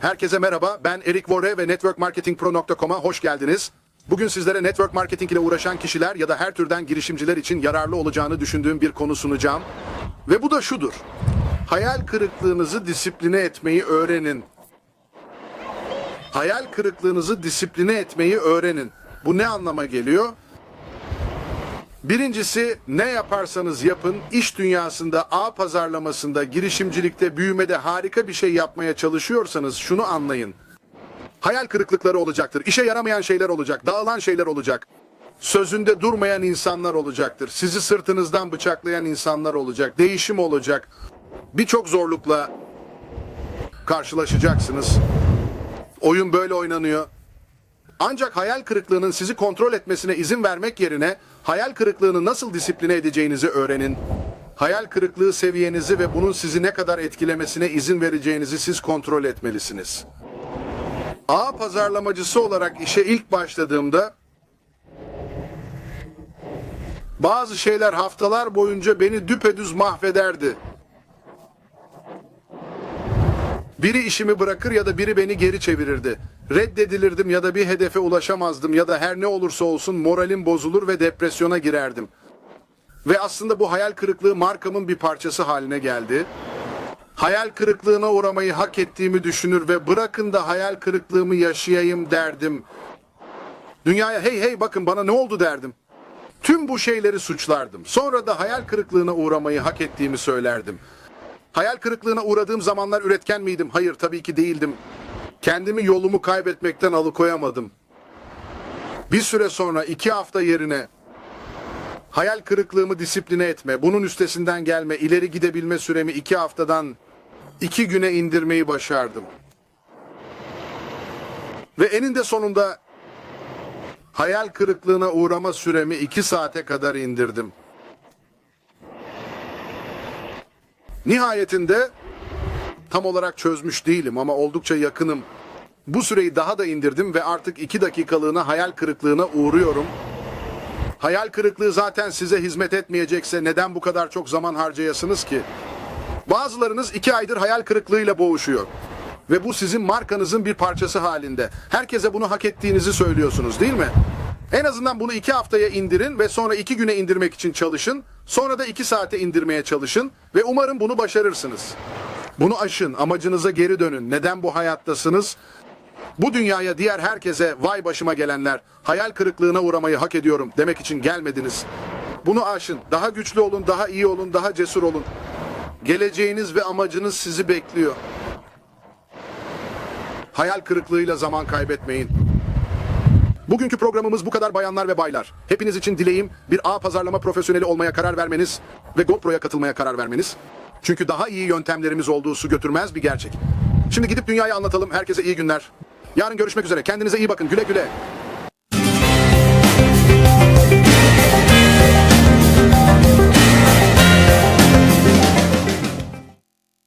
Herkese merhaba. Ben Erik Vore ve networkmarketingpro.com'a hoş geldiniz. Bugün sizlere network marketing ile uğraşan kişiler ya da her türden girişimciler için yararlı olacağını düşündüğüm bir konu sunacağım. Ve bu da şudur. Hayal kırıklığınızı disipline etmeyi öğrenin. Hayal kırıklığınızı disipline etmeyi öğrenin. Bu ne anlama geliyor? Birincisi ne yaparsanız yapın iş dünyasında ağ pazarlamasında girişimcilikte büyümede harika bir şey yapmaya çalışıyorsanız şunu anlayın. Hayal kırıklıkları olacaktır. İşe yaramayan şeyler olacak. Dağılan şeyler olacak. Sözünde durmayan insanlar olacaktır. Sizi sırtınızdan bıçaklayan insanlar olacak. Değişim olacak. Birçok zorlukla karşılaşacaksınız. Oyun böyle oynanıyor. Ancak hayal kırıklığının sizi kontrol etmesine izin vermek yerine hayal kırıklığını nasıl disipline edeceğinizi öğrenin. Hayal kırıklığı seviyenizi ve bunun sizi ne kadar etkilemesine izin vereceğinizi siz kontrol etmelisiniz. A pazarlamacısı olarak işe ilk başladığımda bazı şeyler haftalar boyunca beni düpedüz mahvederdi. Biri işimi bırakır ya da biri beni geri çevirirdi. Reddedilirdim ya da bir hedefe ulaşamazdım ya da her ne olursa olsun moralim bozulur ve depresyona girerdim. Ve aslında bu hayal kırıklığı markamın bir parçası haline geldi. Hayal kırıklığına uğramayı hak ettiğimi düşünür ve bırakın da hayal kırıklığımı yaşayayım derdim. Dünyaya hey hey bakın bana ne oldu derdim. Tüm bu şeyleri suçlardım. Sonra da hayal kırıklığına uğramayı hak ettiğimi söylerdim. Hayal kırıklığına uğradığım zamanlar üretken miydim? Hayır tabii ki değildim. Kendimi yolumu kaybetmekten alıkoyamadım. Bir süre sonra iki hafta yerine hayal kırıklığımı disipline etme, bunun üstesinden gelme, ileri gidebilme süremi iki haftadan iki güne indirmeyi başardım. Ve eninde sonunda hayal kırıklığına uğrama süremi iki saate kadar indirdim. Nihayetinde tam olarak çözmüş değilim ama oldukça yakınım. Bu süreyi daha da indirdim ve artık iki dakikalığına hayal kırıklığına uğruyorum. Hayal kırıklığı zaten size hizmet etmeyecekse neden bu kadar çok zaman harcayasınız ki? Bazılarınız iki aydır hayal kırıklığıyla boğuşuyor. Ve bu sizin markanızın bir parçası halinde. Herkese bunu hak ettiğinizi söylüyorsunuz değil mi? En azından bunu iki haftaya indirin ve sonra iki güne indirmek için çalışın. Sonra da iki saate indirmeye çalışın ve umarım bunu başarırsınız. Bunu aşın, amacınıza geri dönün. Neden bu hayattasınız? Bu dünyaya diğer herkese vay başıma gelenler, hayal kırıklığına uğramayı hak ediyorum demek için gelmediniz. Bunu aşın, daha güçlü olun, daha iyi olun, daha cesur olun. Geleceğiniz ve amacınız sizi bekliyor. Hayal kırıklığıyla zaman kaybetmeyin. Bugünkü programımız bu kadar bayanlar ve baylar. Hepiniz için dileğim bir ağ pazarlama profesyoneli olmaya karar vermeniz ve GoPro'ya katılmaya karar vermeniz. Çünkü daha iyi yöntemlerimiz olduğu su götürmez bir gerçek. Şimdi gidip dünyayı anlatalım. Herkese iyi günler. Yarın görüşmek üzere. Kendinize iyi bakın. Güle güle.